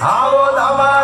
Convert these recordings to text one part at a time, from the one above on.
How 嘛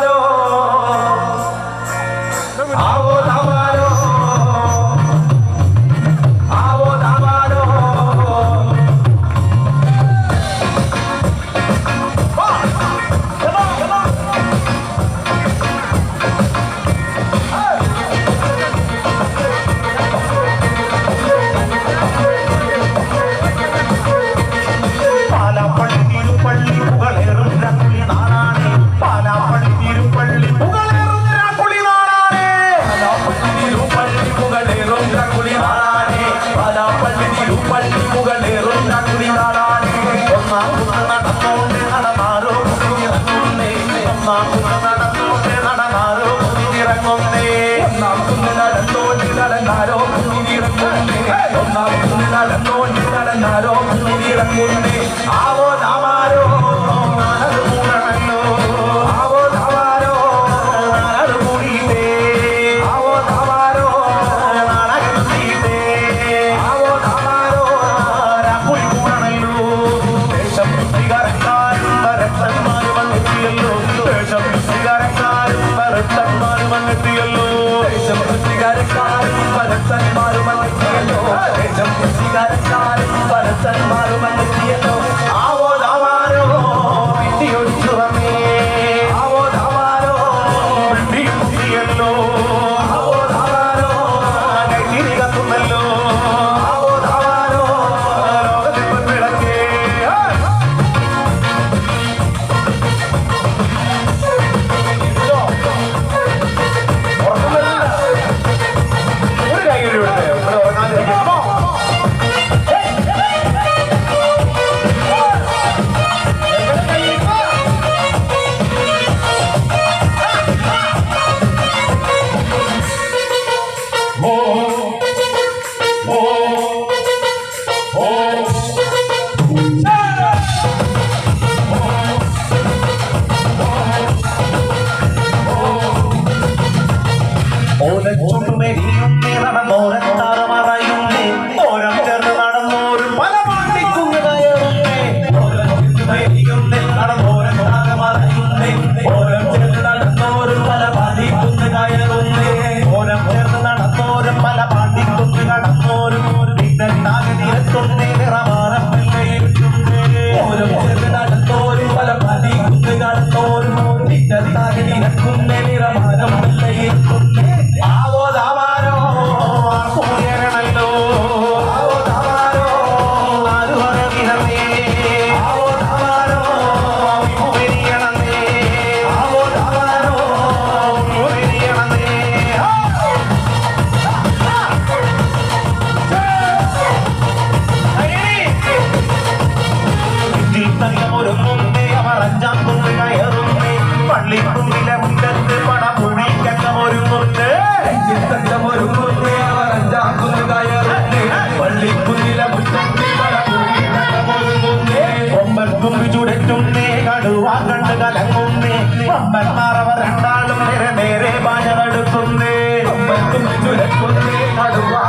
കടുവാ കണ്ട് കലങ്ങുന്നേ അമ്മന്മാറവർ രണ്ടാളും നേരെ നേരെ പാഞ്ഞെടുക്കുന്നേ അമ്മയ്ക്കും ചുരക്കുന്നേ കടുവാ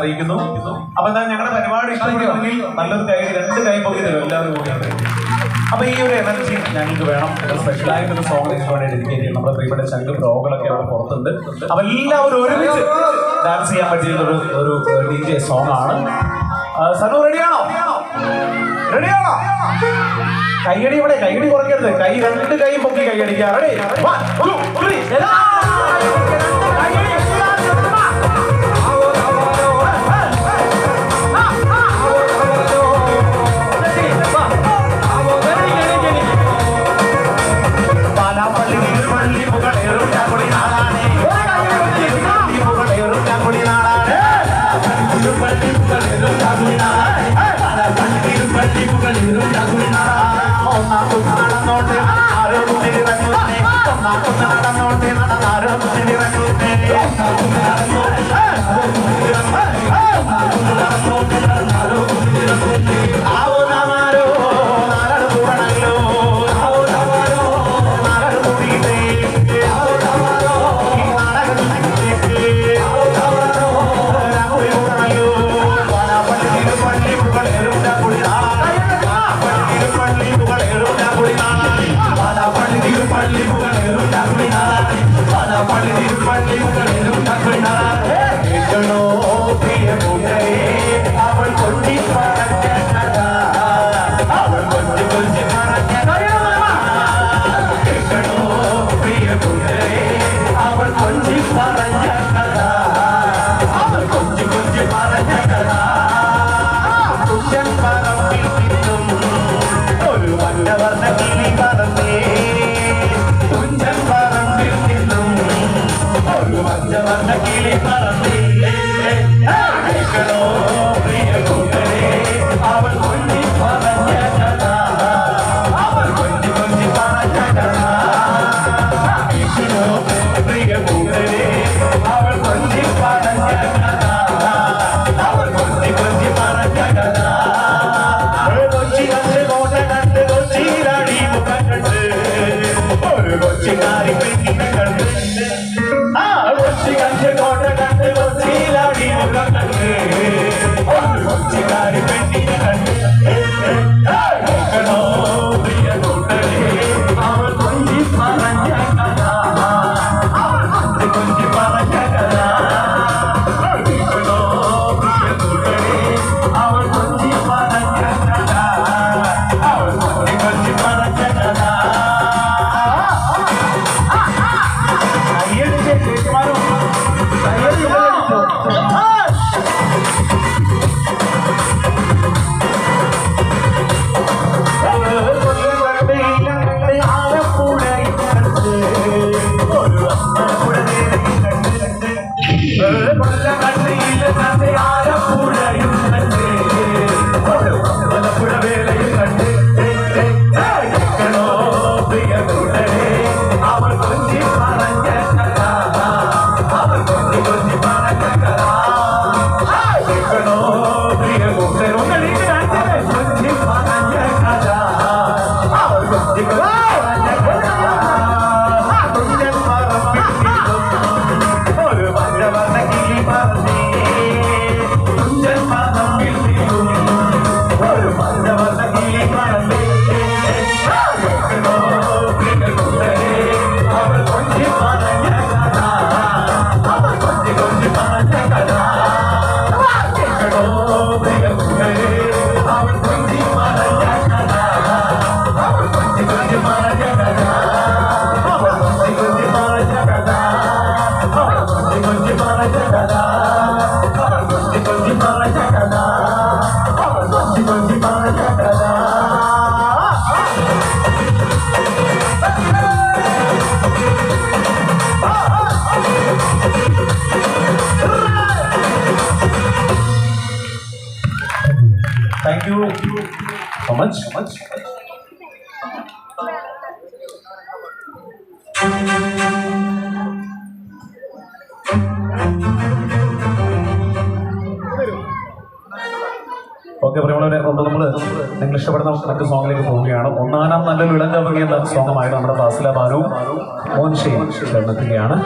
അറിയിക്കുന്നു. അപ്പൊ എന്താ ഞങ്ങളുടെ പരിപാടി ഇഷ്ടപ്പെടുകയാണെങ്കിൽ നല്ലൊരു കൈ രണ്ട് കൈ പൊക്കി തരും. എല്ലാവരും കൂടി അപ്പൊ ഈ ഒരു എനർജി ഞങ്ങൾക്ക് വേണം. സ്പെഷ്യലായിട്ട് ഒരു സോങ് നിങ്ങൾക്ക് വേണ്ടി നമ്മുടെ പ്രിയപ്പെട്ട ചങ്ക് പ്രോകളൊക്കെ അവിടെ പുറത്തുണ്ട്. അപ്പൊ എല്ലാവരും ഒരുമിച്ച് ഡാൻസ് ചെയ്യാൻ പറ്റിയ ഒരു ഒരു ഡി ജെ സോങ് ആണ്. സനു റെഡിയാണോ റെഡിയാണോ കൈയടി ഇവിടെ കൈയടി കുറയ്ക്കരുത്. കൈ രണ്ട് കൈ പൊക്കി കൈയടിക്കാറേ I para ti. You so much. So much. Okay പ്രിയമുള്ളവരെ കൊണ്ട് നമ്മൾ നിങ്ങൾ ഇഷ്ടപ്പെടുന്ന മറ്റു സോങ്ങിലേക്ക് പോവുകയാണ് ഒന്നാനാം നല്ല വിളങ്കവങ്ങി എന്ന സോങ്ങുമായി നമ്മുടെ ഫാസില ബാനുവും മോൻഷയും ചേർന്നെത്തുകയാണ്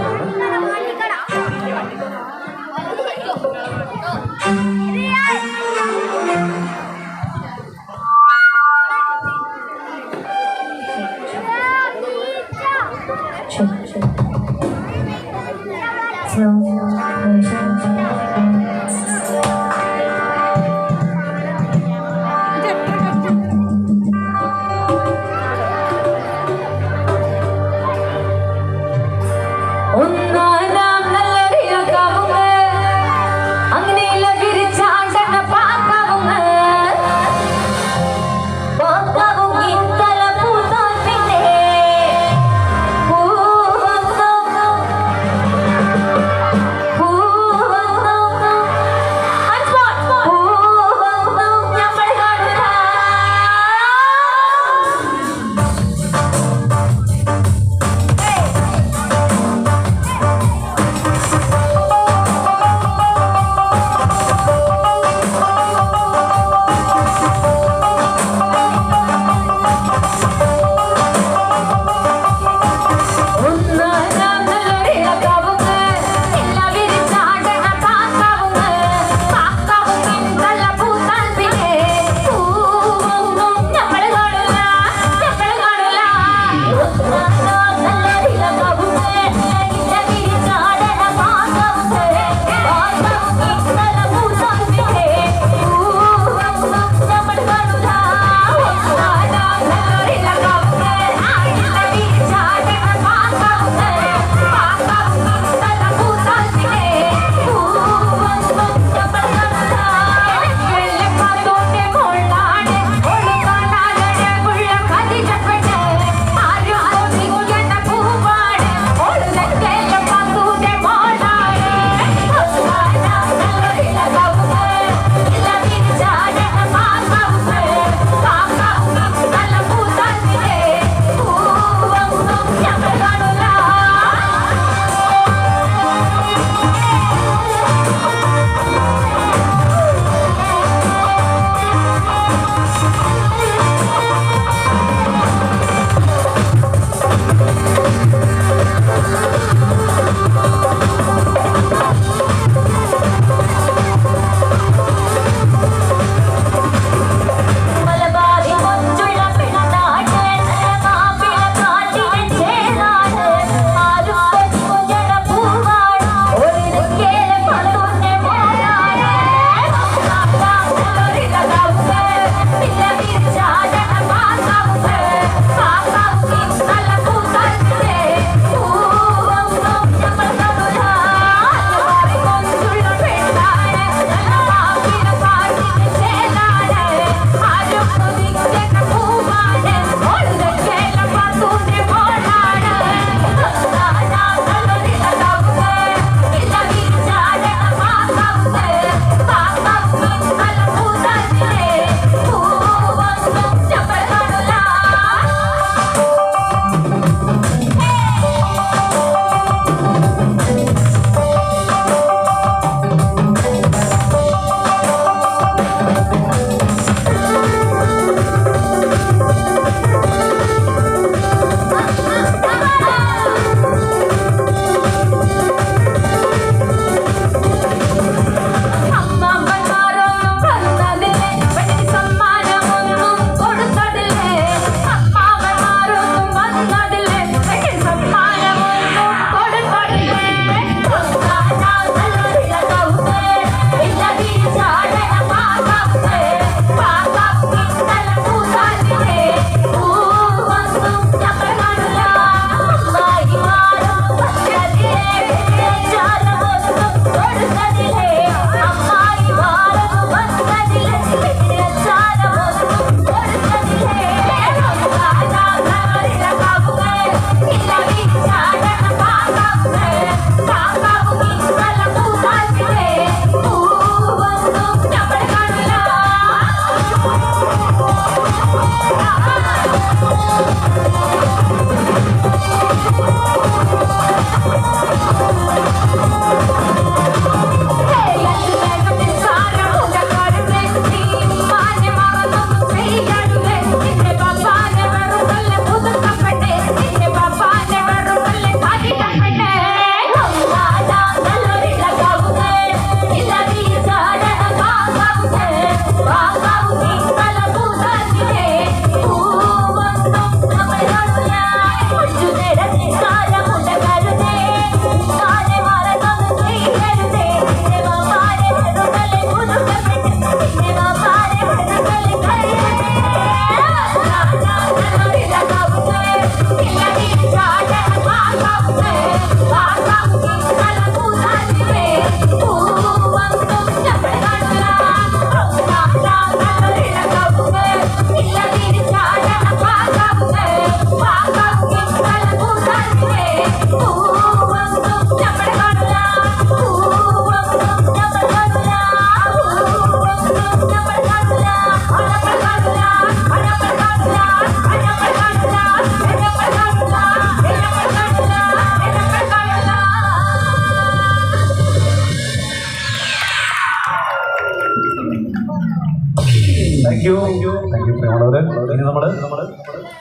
പ്രിയമുള്ളവര് ഇനി നമ്മൾ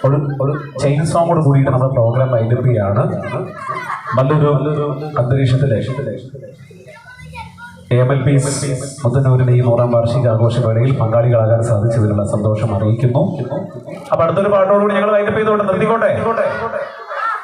ഒരു ഒരു ചെയിൻ സോങ്ങോട് കൂടിയിട്ട് നമ്മുടെ പ്രോഗ്രാം വൈൻഡപ്പ് ചെയ്യാണ് നല്ലൊരു അന്തരീക്ഷത്തിലെ. എം എൽ പി മുത്തന്നൂരിന്റെ ഈ നൂറാം വാർഷിക ആഘോഷവേളയിൽ പങ്കാളികളാകാൻ സാധിച്ചതിനുള്ള സന്തോഷം അറിയിക്കുന്നു. അപ്പൊ അടുത്തൊരു പാട്ടോടുകൂടി ഞങ്ങൾ വൈൻഡപ്പ് ചെയ്തുകൊണ്ട് നിർത്തിക്കോട്ടെ?